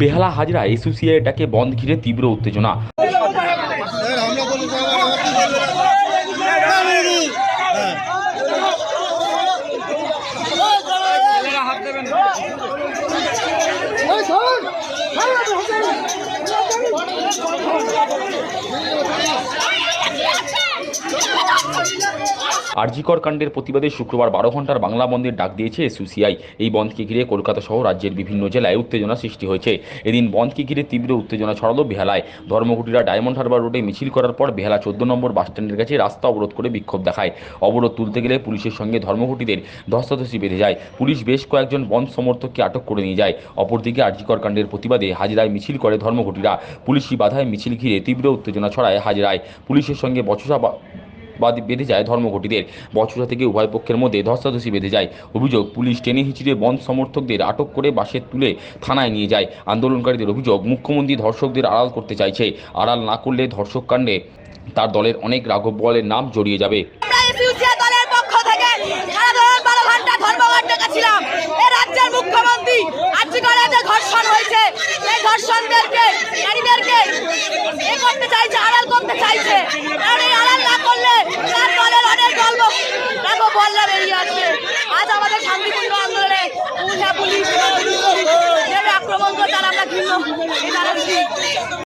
বেহালা হাজরা এসোসিয়েটাকে বন্ধ ঘিরে তীব্র উত্তেজনা। আরজিকর কাণ্ডের প্রতিবাদে শুক্রবার বারো ঘণ্টার বাংলা বন্ধের ডাক দিয়েছে এসইউসিআই। এই বন্ধকে ঘিরে কলকাতা সহ রাজ্যের বিভিন্ন জেলায় উত্তেজনা সৃষ্টি হয়েছে। এদিন বন্ধকে ঘিরে তীব্র উত্তেজনা ছড়ালো বেহালায়। ধর্মঘটিরা ডায়মন্ড হারবার রোডে মিছিল করার পর বেহালা চোদ্দ নম্বর বাসস্ট্যান্ডের কাছে রাস্তা অবরোধ করে বিক্ষোভ দেখায়। অবরোধ তুলতে গেলে পুলিশের সঙ্গে ধর্মঘটিদের ধস্তাধস্তি বেঁধে যায়। পুলিশ বেশ কয়েকজন বন্ধ সমর্থককে আটক করে নিয়ে যায়। অপরদিকে আরজিকর কাণ্ডের প্রতিবাদে হাজিরায় মিছিল করে ধর্মঘটিরা। পুলিশি বাধায় মিছিল ঘিরে তীব্র উত্তেজনা ছড়ায় হাজিরায়। পুলিশের সঙ্গে বচসা বাদ বেঁধে যায় ধর্মঘটিদের। বচসা থেকে উভয় পক্ষের মধ্যে ধস্তাধস্তি বেঁধে যায়। অভিযোগ, পুলিশ টেনে হিচড়ে বন্ধ সমর্থকদের আটক করে বাসে তুলে থানায় নিয়ে যায়। আন্দোলনকারীদের অভিযোগ, মুখ্যমন্ত্রী ধর্ষকদের আড়াল করতে চাইছে। আড়াল না করলে ধর্ষক কাণ্ডে তার দলের অনেক রাঘব বলের নাম জড়িয়ে যাবে। ডেকেছিলাম এ রাজ্যের মুখ্যমন্ত্রী আজকে হয়েছে। এই ধর্ষণদেরকে নারীদেরকে এ করতে চাইছে আড়াল করতে চাইছে কারণ এই আড়াল না করলে তার দলের অনেক গল্প দেখো বললে বেরিয়ে আসবে আজ আমাদের শান্তিপূর্ণ আন্দোলনে পুলিশ পুলিশ যে আক্রমণ করে তার আমরা ঘৃণ্য